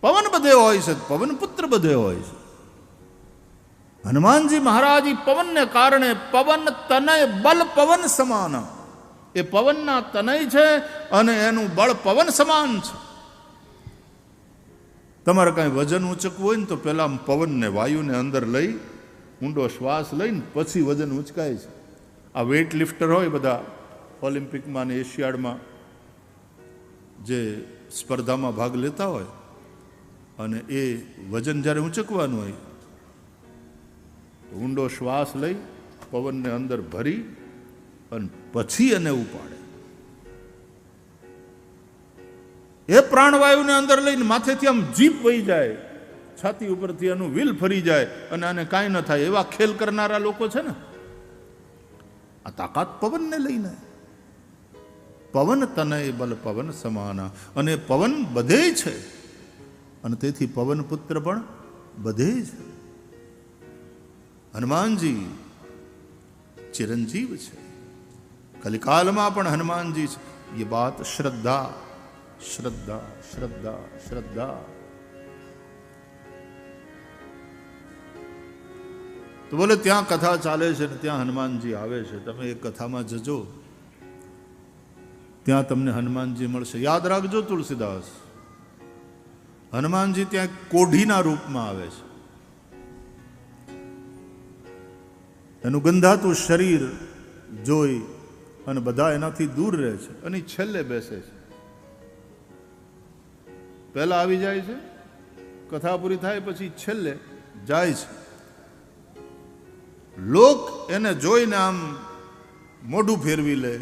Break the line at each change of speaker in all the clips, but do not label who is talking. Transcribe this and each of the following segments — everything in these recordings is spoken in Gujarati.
પવન બધે હોય છે, પવન પુત્ર બધે હોય છે. હનુમાનજી મહારાજ પવનને કારણે પવન તનય બલ પવન સમાન. એ પવનના તનય છે અને એનું બળ પવન સમાન છે. તમારે કાંઈ વજન ઉંચકવું હોય ને તો પહેલાં પવનને વાયુને અંદર લઈ, ઊંડો શ્વાસ લઈને પછી વજન ઉંચકાય છે. આ વેઇટ લિફ્ટર હોય બધા ઓલિમ્પિકમાં ને એશિયાડમાં જે સ્પર્ધામાં ભાગ લેતા હોય અને એ વજન જ્યારે ઊંચકવાનું હોય, તો ઊંડો શ્વાસ લઈ પવનને અંદર ભરી અને પછી એને ઉપાડે. એ પ્રાણવાયુને અંદર લઈને માથેથી આમ જીપ વહી જાય, છાતી ઉપરથી એનું વ્હીલ ફરી જાય અને આને કાંઈ ન થાય. એવા ખેલ કરનારા લોકો છે ને, આ તાકાત પવનને લઈને. પવન તનય બલ પવન સમાના. અને પવન બધે છે. અને તેથી પવનપુત્ર પણ બધે જ હનુમાનજી ચિરંજીવ છે. કલિકાલમાં પણ હનુમાનજી છે. એ વાત શ્રદ્ધા શ્રદ્ધા શ્રદ્ધા શ્રદ્ધા. તો બોલે ત્યાં કથા ચાલે છે ને ત્યાં હનુમાનજી આવે છે. તમે એ કથામાં જજો. ત્યાં તમને હનુમાનજી મળશે. યાદ રાખજો તુલસીદાસ. હનુમાનજી ત્યાં કોઢીના રૂપમાં આવે છે. એનું ગંધાતું શરીર જોઈ અને બધા એનાથી દૂર રહે છે. અને છેલ્લે બેસે છે. પહેલા આવી જાય છે, કથા પૂરી થાય પછી છેલ્લે જાય છે. લોક એને જોઈને આમ મોઢું ફેરવી લે,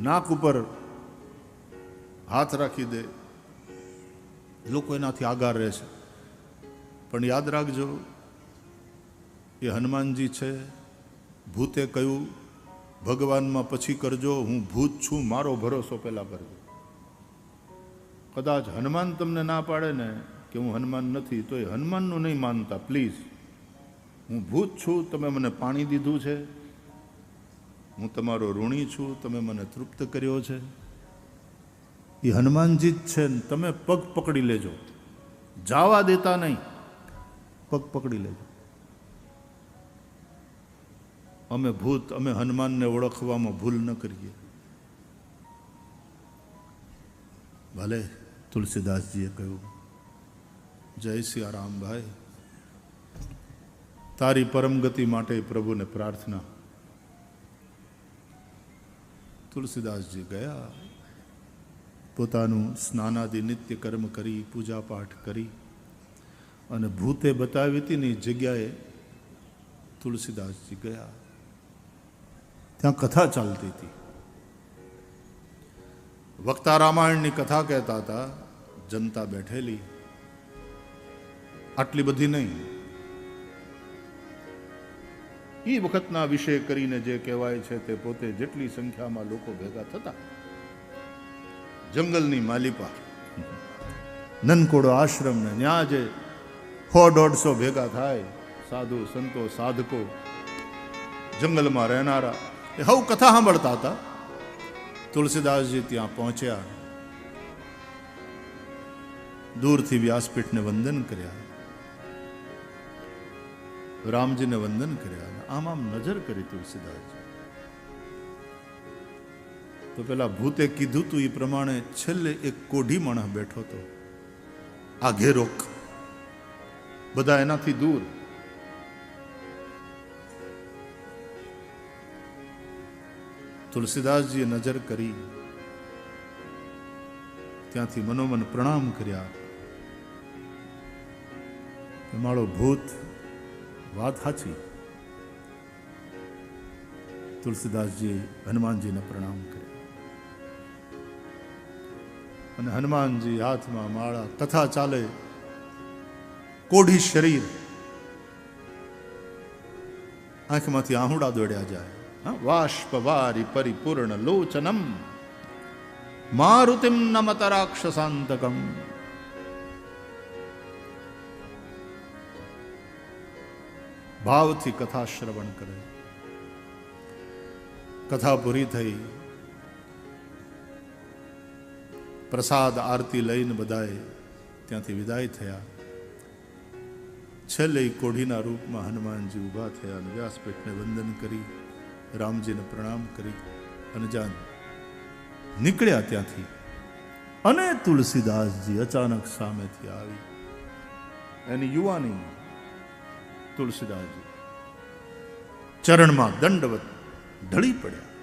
નાક ઉપર હાથ રાખી દે લોકો એનાથી આગાર રહે છે. પણ યાદ રાખજો, એ હનુમાનજી છે. ભૂતે કહ્યું, ભગવાનમાં પછી કરજો, હું ભૂત છું, મારો ભરોસો પહેલાં કરજો. કદાચ હનુમાન તમને ના પાડે ને કે હું હનુમાન નથી, તો એ હનુમાનનું નહીં માનતા, પ્લીઝ. હું ભૂત છું, તમે મને પાણી દીધું છે. હું તમારો ઋણી છું, તમે મને તૃપ્ત કર્યો છે. એ હનુમાનજી જ છે ને તમે પગ પકડી લેજો. જાવા દેતા નહીં. પગ પકડી લેજો. અમે ભૂત, અમે હનુમાનને ઓળખવામાં ભૂલ ન કરીએ. ભલે તુલસીદાસજીએ કહ્યું, જય સિયારામ ભાઈ. તારી પરમ ગતિ માટે પ્રભુને પ્રાર્થના. તુલસીદાસજી ગયા. પોતાનું સ્નાનાદિ નિત્ય કર્મ કરી પૂજા પાઠ કરી. અને ભૂતે બતાવી હતી ને જગ્યાએ તુલસીદાસજી ગયા. ત્યાં કથા ચાલતી હતી. વક્તા રામાયણની કથા કહેતા હતા, જનતા બેઠેલી. આટલી બધી નહીં. એ વખતના વિષય કરીને જે કહેવાય છે તે પોતે જેટલી સંખ્યામાં લોકો ભેગા થતા જંગલની માલિપા નનકોડો આશ્રમ ને ત્યાં જે સો દોઢસો ભેગા થાય, સાધુ સંતો, સાધકો, જંગલમાં રહેનારા, એ હવ કથા સાંભળતા હતા. તુલસીદાસજી ત્યાં પહોંચ્યા. દૂરથી વ્યાસપીઠને વંદન કર્યા. રામજીને વંદન કર્યા આમ આમ નજર કરી તુલસીદાસજી. તો પેલા ભૂતે કીધું તું એ પ્રમાણે છેલ્લે એક કોઢી માણસ બેઠો હતો. આ ઘેરોક. બધા એનાથી દૂર. તુલસીદાસજીએ નજર કરી. ત્યાંથી મનોમન પ્રણામ કર્યા. માળો ભૂત, વાત સાચી. તુલસીદાસજી હનુમાનજીને પ્રણામ કર્યા અને હનુમાનજી હાથમાં માળા તથા ચાલે કોઢી શરીર. આંખમાંથી આહુડા દોડ્યા જાય. વાષ્પ વારી પરિપૂર્ણ લોચનમ. મારુતિમ નમત રાક્ષસાંતકમ. ભાવથી કથા શ્રવણ કરે. કથા પૂરી થઈ પ્રસાદ આરતી લઈને બધાએ ત્યાંથી વિદાય થયા. છેલ્લે કોઢીના રૂપમાં હનુમાનજી ઊભા થયા અને વ્યાસપીઠને વંદન કરી, રામજીને પ્રણામ કરી અને જાન નીકળ્યા ત્યાંથી. અને તુલસીદાસજી અચાનક સામેથી આવી. એની યુવાની તુલસીદાસજી ચરણમાં દંડવત ઢળી પડ્યા.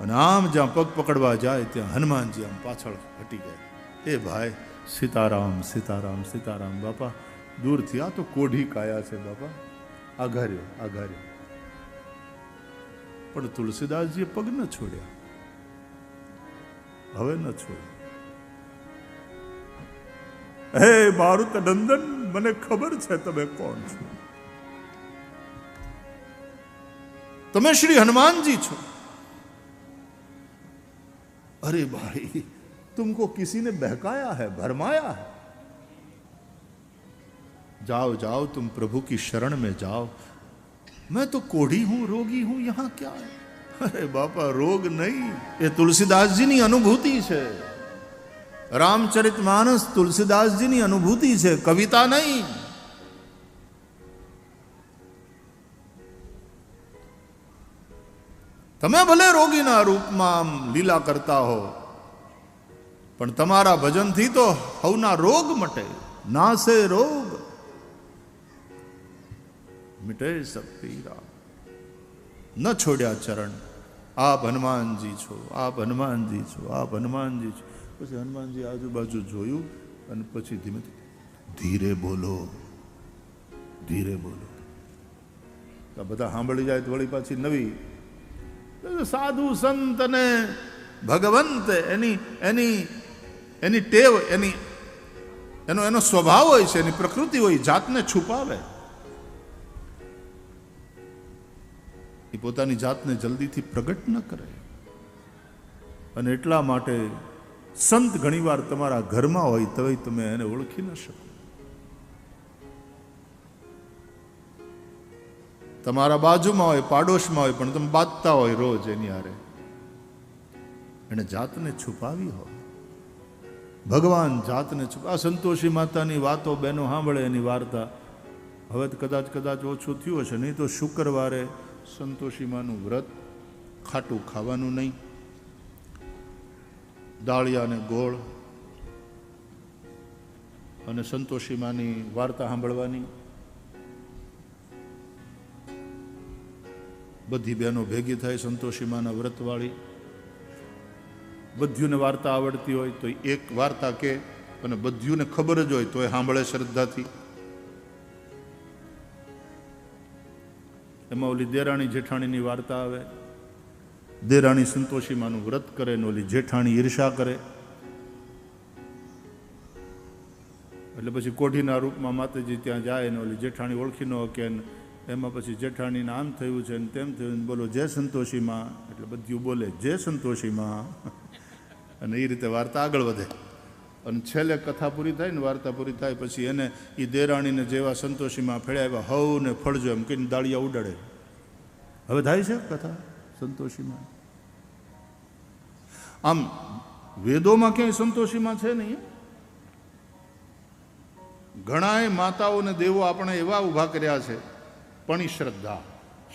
અને આમ જ્યાં પગ પકડવા જાય ત્યાં હનુમાનજી આમ પાછળ હટી ગયા એ ભાઈ, સીતારામ સીતારામ સીતારામ, બાપા, દૂરથી આ તો કોઢી કાયા છે બાપા. આઘાર્યો આઘાર્યો પણ તુલસીદાસજીએ પગ ન છોડ્યા. હવે ન છોડ્યા. હે મારું નંદન મને ખબર છે તમે કોણ છો? તમે શ્રી હનુમાનજી છો. अरे भाई तुमको किसी ने बहकाया है भरमाया है जाओ जाओ तुम प्रभु की शरण में जाओ मैं तो कोढ़ी हूं रोगी हूं यहां क्या है अरे बापा रोग नहीं ये तुलसीदास जी ની અનુભૂતિ છે રામચરિત માનસ તુલસીદાસજીની અનુભૂતિ છે કવિતા નહીં તમે ભલે રોગીના રૂપમાં આમ લીલા કરતા હો, પણ તમારા ભજનથી તો હવના રોગ મટે, નાસે રોગ. મિટે શક્તિ રામ. ન છોડ્યા ચરણ. આપ હનુમાનજી છો આપ હનુમાનજી છો આપ હનુમાનજી છો. પછી હનુમાનજી આજુબાજુ જોયું અને પછી ધીમે ધીરે બોલો ધીરે બોલો. બધા સાંભળી જાય તો વળી પાછી નવી સાધુ સંત અને ભગવંત એની એની એની ટેવ એની એનો એનો સ્વભાવ હોય છે એની પ્રકૃતિ હોય જાતને છુપાવે એ પોતાની જાતને જલ્દીથી પ્રગટ ન કરે અને એટલા માટે સંત ઘણીવાર તમારા ઘરમાં હોય તો તમે એને ઓળખી ન શકો તમારા બાજુમાં હોય, પાડોશમાં હોય, પણ તમે બાંધતા હોય રોજ એની હારે. એને જાતને છુપાવી હોય ભગવાન જાતને છુપા સંતોષી માતાની વાતો બહેનો સાંભળે એની વાર્તા. હવે કદાચ કદાચ ઓછું થયું હશે, નહીં તો શુક્રવારે સંતોષી માનું વ્રત ખાટું ખાવાનું નહીં. દાળિયા અને ગોળ અને સંતોષી માની વાર્તા સાંભળવાની. બધી બહેનો ભેગી થાય સંતોષી માના વ્રતવાળી. બધ્યુંને વાર્તા આવડતી હોય તો એક વાર્તા કે અને બધ્યુંને ખબર જ હોય તો એ સાંભળે શ્રદ્ધાથી. એમાં ઓલી દેરાણી જેઠાણીની વાર્તા આવે. દેરાણી સંતોષીમાનું વ્રત કરે ને ઓલી જેઠાણી ઈર્ષા કરે. એટલે પછી કોઢીના રૂપમાં માતાજી ત્યાં જાય ને ઓલી જેઠાણી ઓળખી ન કે એમાં પછી જેઠાણીને આમ થયું છે ને તેમ થયું ને બોલો, જય સંતોષીમાં. એટલે બધું બોલે, જય સંતોષીમાં. અને એ રીતે વાર્તા આગળ વધે. અને છેલ્લે કથા પૂરી થાય ને વાર્તા પૂરી થાય પછી એને એ દેરાણીને જેવા સંતોષીમાં એવા હવ ને ફળજો, એમ કહીને દાળિયા ઉડાડે. હવે થાય છે કથા? સંતોષીમાં. આમ વેદોમાં ક્યાંય સંતોષીમાં છે નહીં? ઘણાય માતાઓ ને દેવો આપણે એવા ઊભા કર્યા છે પણ એ શ્રદ્ધા.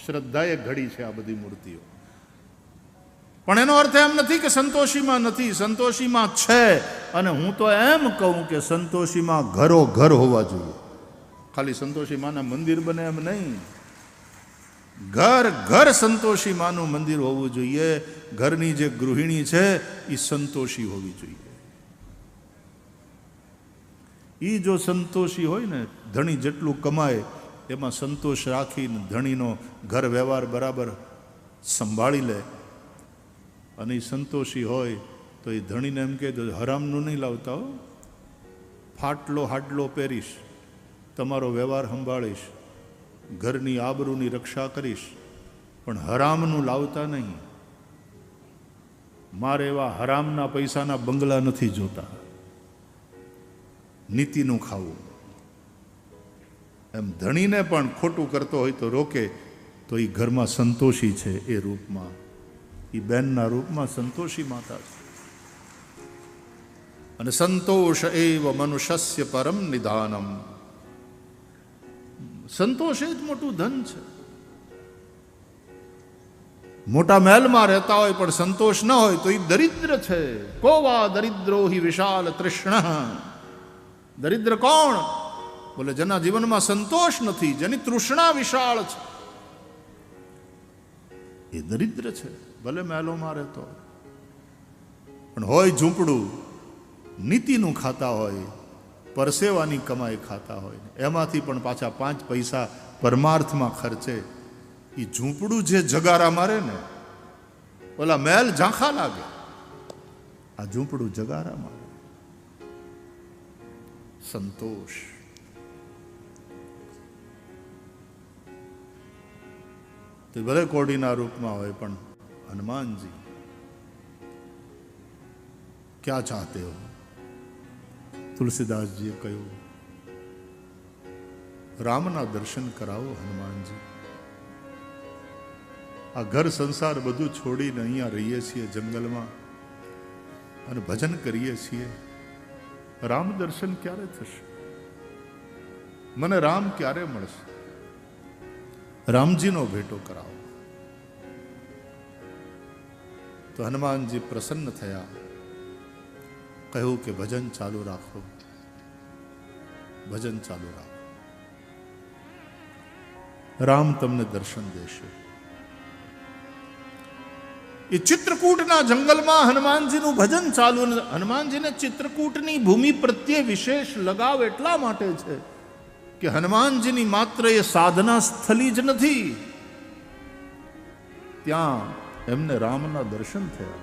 શ્રદ્ધા એ ઘડી છે આ બધી મૂર્તિઓ. પણ એનો અર્થ એમ નથી કે સંતોષીમાં નથી. સંતોષીમાં છે. અને હું તો એમ કહું કે સંતોષીમાં ઘરો ઘર હોવા જોઈએ. ખાલી સંતોષી માના મંદિર બને એમ નહીં. ઘર ઘર સંતોષી માનું મંદિર હોવું જોઈએ. ઘરની જે ગૃહિણી છે એ સંતોષી હોવી જોઈએ. એ જો સંતોષી હોય ને, ધણી જેટલું કમાય એમાં સંતોષ રાખીને ધણીનો ઘર વ્યવહાર બરાબર સંભાળી લે. અને એ સંતોષી હોય તો એ ધણીને એમ કહે હરામનું નહીં લાવતા હો. ફાટલો હાડલો પહેરીશ, તમારો વ્યવહાર સંભાળીશ, ઘરની આબરૂની રક્ષા કરીશ, પણ હરામનું લાવતા નહીં. મારે એવા હરામના પૈસાના બંગલા નથી જોતા. નીતિનું ખાવું. એમ ધણીને પણ ખોટું કરતો હોય તો રોકે, તો એ ઘરમાં સંતોષી છે એ રૂપમાં. એ બેનના રૂપમાં સંતોષી માતા છે. અને સંતોષ એવ મનુષ્ય પરમ નિધાનમ સંતોષ એ જ મોટું ધન છે. મોટા મહેલમાં રહેતા હોય પણ સંતોષ ન હોય તો એ દરિદ્ર છે. કોવા દરિદ્રો હિ વિશાલ તૃષ્ણ? દરિદ્ર કોણ? બોલે, જેના જીવનમાં સંતોષ નથી, જેની તૃષ્ણા વિશાળ છે. એ દરિદ્ર છે, ભલે મહેલોમાં રહેતો તો પણ હોય ઝૂંપડું, નીતિનું ખાતા હોય, પરસેવાની કમાઈ ખાતા હોય એમાંથી પણ પાછા પાંચ પૈસા પરમાર્થમાં ખર્ચે. એ ઝૂંપડું જે જગારા મારે ને, ઓલા મહેલ ઝાંખા લાગે. આ ઝૂંપડું જગારા મારે સંતોષ. તે ભલે કોડીના રૂપમાં હોય પણ હનુમાનજી, ક્યાં ચાહતે હો? તુલસીદાસજીએ કહ્યું, રામના દર્શન કરાવો હનુમાનજી. આ ઘર સંસાર બધું છોડીને અહીંયા રહીએ છીએ જંગલમાં અને ભજન કરીએ છીએ. રામ દર્શન ક્યારે થશે? મને રામ ક્યારે મળશે? રામજીનો ભેટો કરાવો. તો હનુમાનજી પ્રસન્ન થયા. કહ્યું કે, ભજન ચાલુ રાખો. ભજન ચાલુ રાખો. રામ તમને દર્શન દેશે. એ ચિત્રકૂટના જંગલમાં હનુમાનજીનું ભજન ચાલુ હનુમાનજીને ચિત્રકૂટની ભૂમિ પ્રત્યે વિશેષ લગાવ એટલા માટે છે કે હનુમાનજીની માત્ર એ સાધના સ્થલી જ નથી. ત્યાં એમને રામના દર્શન થયા.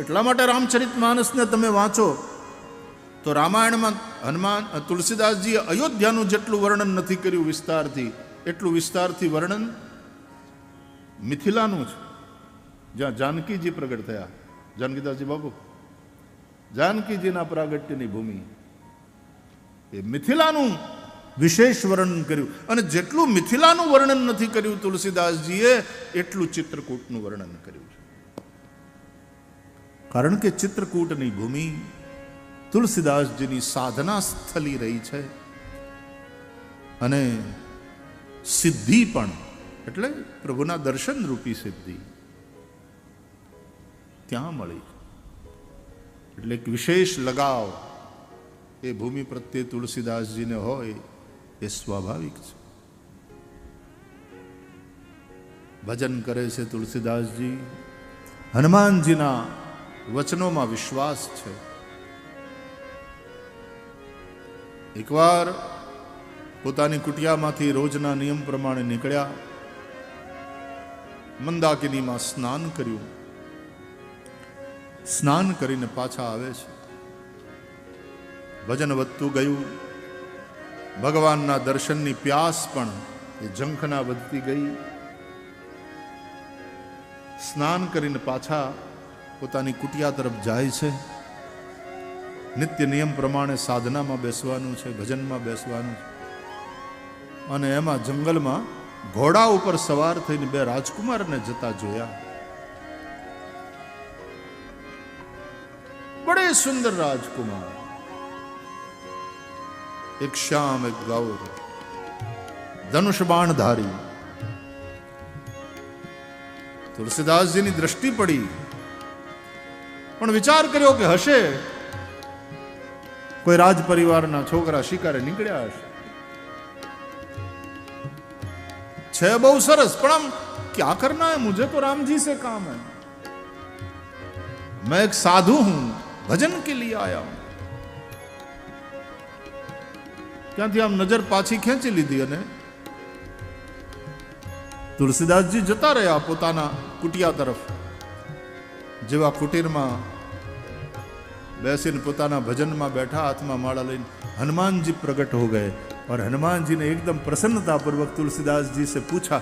એટલા માટે રામચરિત માનસને તમે વાંચો, તો રામાયણમાં હનુમાન તુલસીદાસજીએ અયોધ્યાનું જેટલું વર્ણન નથી કર્યું વિસ્તારથી, એટલું વિસ્તારથી વર્ણન મિથિલાનું છે જ્યાં જાનકીજી પ્રગટ થયા. જાનકીદાસજી બાબુ જાનકીજીના પ્રાગટ્યની ભૂમિ એ મિથિલાનું વિશેષ વર્ણન કર્યું. અને જેટલું મિથિલાનું વર્ણન નથી કર્યું તુલસીદાસજીએ, એટલું ચિત્રકૂટનું વર્ણન કર્યું કારણ કે ચિત્રકૂટની ભૂમિ તુલસીદાસજીની સાધના સ્થલી રહી છે. અને સિદ્ધિ પણ, એટલે પ્રભુના દર્શન રૂપી સિદ્ધિ, ત્યાં મળી. એટલે એક વિશેષ લગાવ એ ભૂમિ પ્રત્યે તુલસીદાસજીને હોય એ સ્વાભાવિક છે. ભજન કરે છે તુલસીદાસજી. હનુમાનજીના વચનોમાં વિશ્વાસ છે. એકવાર પોતાની કુટિયામાંથી રોજના નિયમ પ્રમાણે નીકળ્યા. મંદાકિનીમાં સ્નાન કર્યું. સ્નાન કરીને પાછા આવે છે. ભજન વધતું ગયું. ભગવાનના દર્શનની પ્યાસ પણ એ ઝંખના વધતી ગઈ. સ્નાન કરીને પાછા પોતાની કુટિયા તરફ જાય છે. નિત્ય નિયમ પ્રમાણે સાધનામાં બેસવાનું છે, ભજનમાં બેસવાનું છે. અને એમાં જંગલમાં ઘોડા ઉપર સવાર થઈને બે રાજકુમારને જતા જોયા. બડે સુંદર રાજકુમાર. એક શ્યામ એક ગૌર ધનુષ બાણધારી તુલસીદાસજીની દ્રષ્ટિ પડી પણ વિચાર કર્યો કે હશે કોઈ રાજ પરિવારના છોકરા શિકારે નીકળ્યા હશે છે બહુ સરસ પણ આમ क्या करना है मुझे तो राम जी से काम है मैं एक साधु हूं भजन के लिए आया ત્યાંથી આમ નજર પાછી ખેંચી લીધી અને તુલસીદાસજી જતા રહ્યા પોતાના કુટિયા તરફ, જેવા કુટીરમાં બેસીને પોતાના ભજનમાં બેઠા હાથમાં માળા લઈને હનુમાનજી પ્રગટ હો ગયે. और હનુમાનજીને એકદમ ने एकदम प्रसन्नतापूर्वक तुलसीदास जी से पूछा